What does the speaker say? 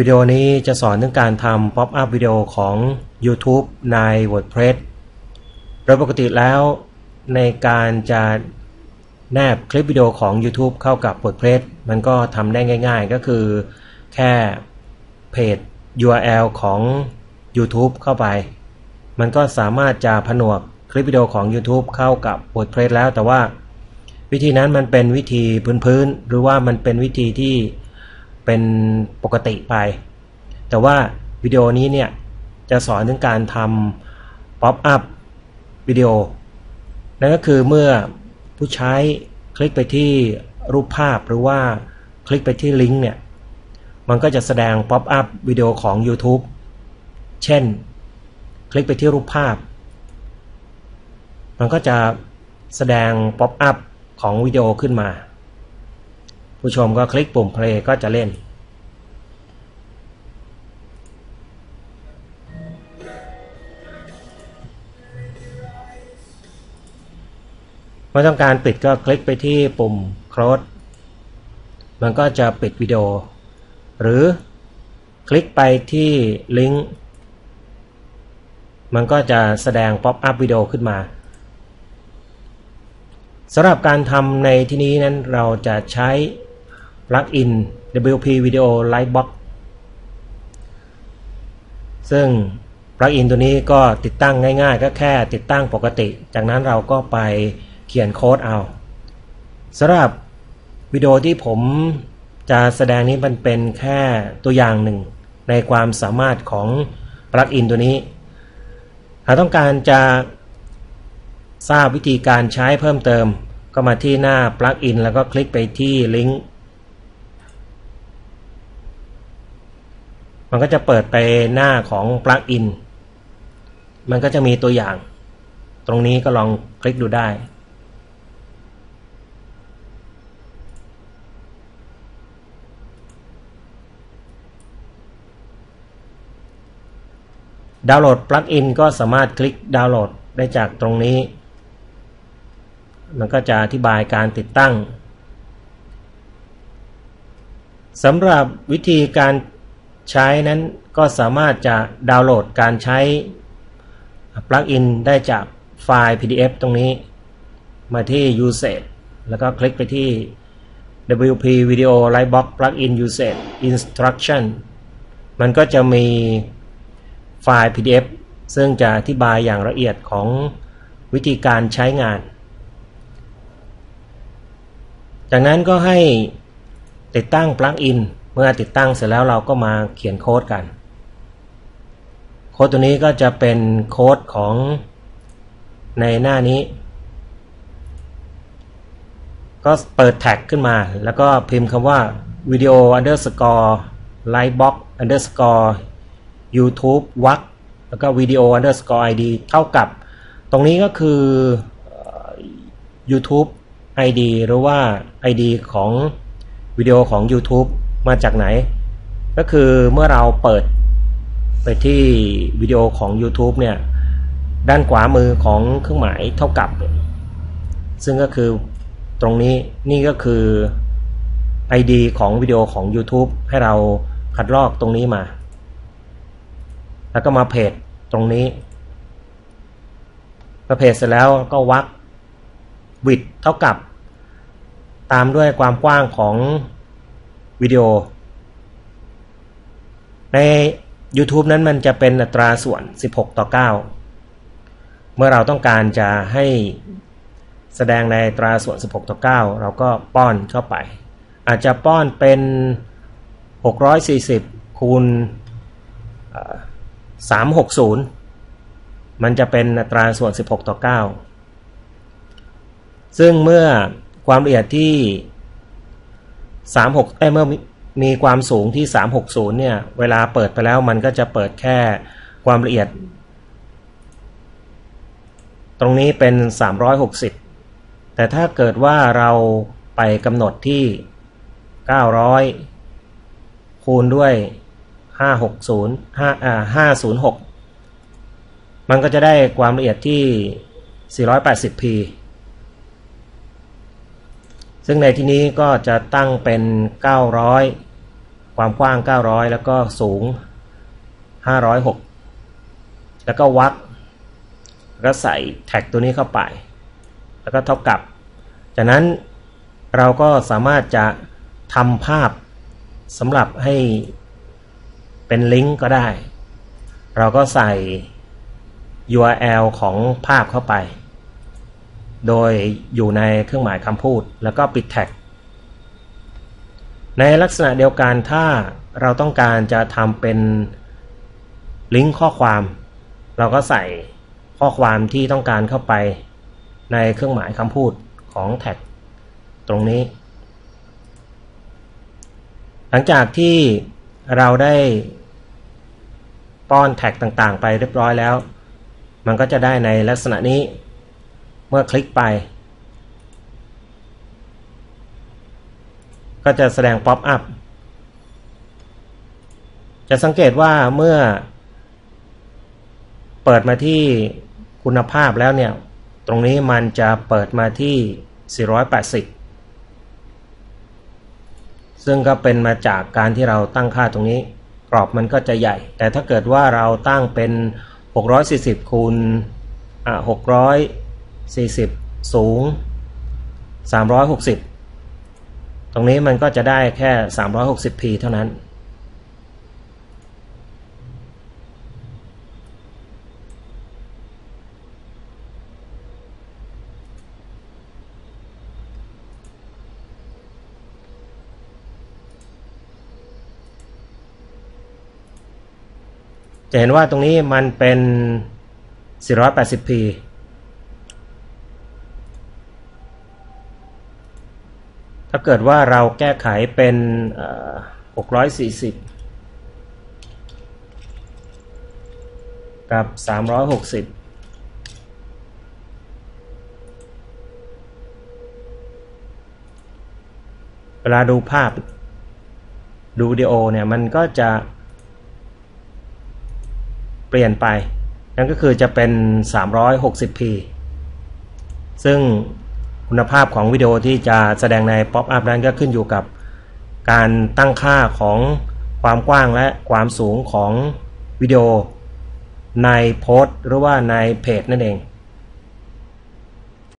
วิดีโอนี้จะสอนเรื่องการทำ Pop Up วิดีโอของ YouTube ใน WordPress โดยปกติแล้วในการจะแนบคลิปวิดีโอของ YouTube เข้ากับ WordPress มันก็ทำได้ง่ายๆ ก็คือแค่เพจ URL ของ YouTube เข้าไป มันก็สามารถจะผนวกคลิปวิดีโอของ YouTube เข้ากับ WordPress แล้วแต่ว่าวิธีนั้นมันเป็นวิธีพื้นๆ หรือว่ามันเป็นวิธีที่ เป็นปกติไป แต่ว่าวิดีโอนี้เนี่ยจะสอนถึงการทำ Pop up วิดีโอ นั่นก็คือเมื่อผู้ใช้คลิกไปที่รูปภาพหรือว่าคลิกไปที่ลิงก์เนี่ย มันก็จะแสดง Pop up วิดีโอของ YouTube เช่น คลิกไปที่รูปภาพ มันก็จะแสดง Pop up ของวิดีโอขึ้นมา ผู้ชมก็คลิกปุ่ม play ก็จะเล่น เมื่อต้องการปิดก็คลิกไปที่ปุ่ม close มันก็จะปิดวิดีโอ หรือคลิกไปที่ลิงก์มันก็จะแสดง pop up วิดีโอขึ้นมาสำหรับการทำในที่นี้นั้นเราจะใช้ plugin WP Video Lightbox ซึ่ง plugin ตัวนี้ก็ติดตั้งง่ายๆ ก็แค่ติดตั้งปกติ จากนั้นเราก็ไปเขียนโค้ดเอาสำหรับวิดีโอที่ผมจะแสดงนี้มันเป็นแค่ตัวอย่างหนึ่ง ในความสามารถของปลั๊กอินตัวนี้ หากต้องการจะทราบวิธีการใช้เพิ่มเติม ก็มาที่หน้าปลั๊กอินแล้วก็คลิกไปที่ลิงก์ มันก็จะเปิดไปหน้าของปลั๊กอินมันก็จะมีตัวอย่าง ตรงนี้ก็ลองคลิกดูได้ ดาวน์โหลดปลั๊กอินก็สามารถคลิกดาวน์โหลดได้จากตรงนี้ มันก็จะอธิบายการติดตั้งสำหรับวิธีการ ใช้นั้นก็สามารถจะดาวน์โหลดการใช้ปลั๊กอินได้จากไฟล์ PDF ตรงนี้ มาที่ Usage แล้วก็คลิกไปที่ WP Video Lightbox Plugin Usage Instruction มันก็จะมีไฟล์ PDF ซึ่งจะอธิบายอย่างละเอียดของวิธีการใช้งาน จากนั้นก็ให้ติดตั้งปลั๊กอิน เมื่อติดตั้งเสร็จแล้วเราก็มาเขียนโค้ดกัน โค้ดตัวนี้ก็จะเป็นโค้ดของในหน้านี้ ก็เปิดแท็กขึ้นมา แล้วก็พิมพ์คำว่า video underscore lightbox underscore YouTube วักแล้วก็ video underscore id เท่ากับ ตรงนี้ก็คือ YouTube ID หรือว่า ID ของวิดีโอของ YouTube มาจากไหน ก็คือเมื่อเราเปิดไปที่วิดีโอของ YouTube เนี่ยด้านขวามือของเครื่องหมายเท่ากับ ซึ่งก็คือตรงนี้นี่ก็คือ ID ของวิดีโอของ YouTube ให้เราคัดลอกตรงนี้มา แล้วก็มาเพจตรงนี้พอเพจเสร็จแล้วก็วักวิดเท่ากับ ตามด้วยความกว้างของ วิดีโอ ใน YouTube นั้นมันจะเป็นอัตราส่วน 16 ต่อ 9 เมื่อเราต้องการจะให้แสดงในอัตราส่วน 16 ต่อ 9 เราก็ป้อนเข้าไป อาจจะป้อนเป็น 640 คูณ 360 มันจะเป็นอัตราส่วน 16 ต่อ 9 ซึ่งเมื่อความละเอียดที่ 36เอ้เมื่อมีความสูงที่360เนี่ย เวลาเปิดไปแล้วมันก็จะเปิดแค่ความละเอียด ตรงนี้เป็น360แต่ถ้าเกิดว่าเราไปกำหนดที่900คูณด้วยห้าหกศูนย์ห้าอ่าห้าศูนย์หกมันก็จะได้ความละเอียดที่ 480p ซึ่งในที่นี้ก็จะตั้งเป็น 900 ความกว้าง 900 แล้วก็สูง 506 แล้วก็วักแล้วก็ใส่แท็กตัวนี้เข้าไป แล้วก็เท่ากับ จากนั้นเราก็สามารถจะทำภาพสำหรับให้เป็นลิงก์ก็ได้ เราก็ใส่ URL ของภาพเข้าไป โดยอยู่ในเครื่องหมายคำพูด แล้วก็ปิดแท็ก ในลักษณะเดียวกันถ้าเราต้องการจะทำเป็นลิงก์ข้อความ เราก็ใส่ข้อความที่ต้องการเข้าไปในเครื่องหมายคำพูดของแท็กตรงนี้ หลังจากที่เราได้ป้อนแท็กต่างๆ ไปเรียบร้อยแล้ว มันก็จะได้ในลักษณะนี้ เมื่อคลิกไป ก็จะแสดงป๊อปอัพ จะสังเกตว่าเมื่อ เปิดมาที่คุณภาพแล้วเนี่ย ตรงนี้มันจะเปิดมาที่ 480 ซึ่งก็เป็นมาจากการที่เราตั้งค่าตรงนี้ กรอบมันก็จะใหญ่ แต่ถ้าเกิดว่าเราตั้งเป็น 640คูณอ่ 40 สูง 360 ตรงนี้มันก็จะได้แค่ 360p เท่านั้น จะเห็นว่าตรงนี้มันเป็น 480p ถ้าเกิดว่าเราแก้ไขเป็น640 กับ 360เวลาดูภาพดูวิดีโอเนี่ยมันก็จะ เปลี่ยนไป นั่นก็คือจะเป็น 360p ซึ่ง คุณภาพของวิดีโอที่จะแสดงใน Pop Up นั้นก็ขึ้นอยู่กับ การตั้งค่าของความกว้างและความสูงของวิดีโอในโพสต์หรือว่าในเพจนั่นเอง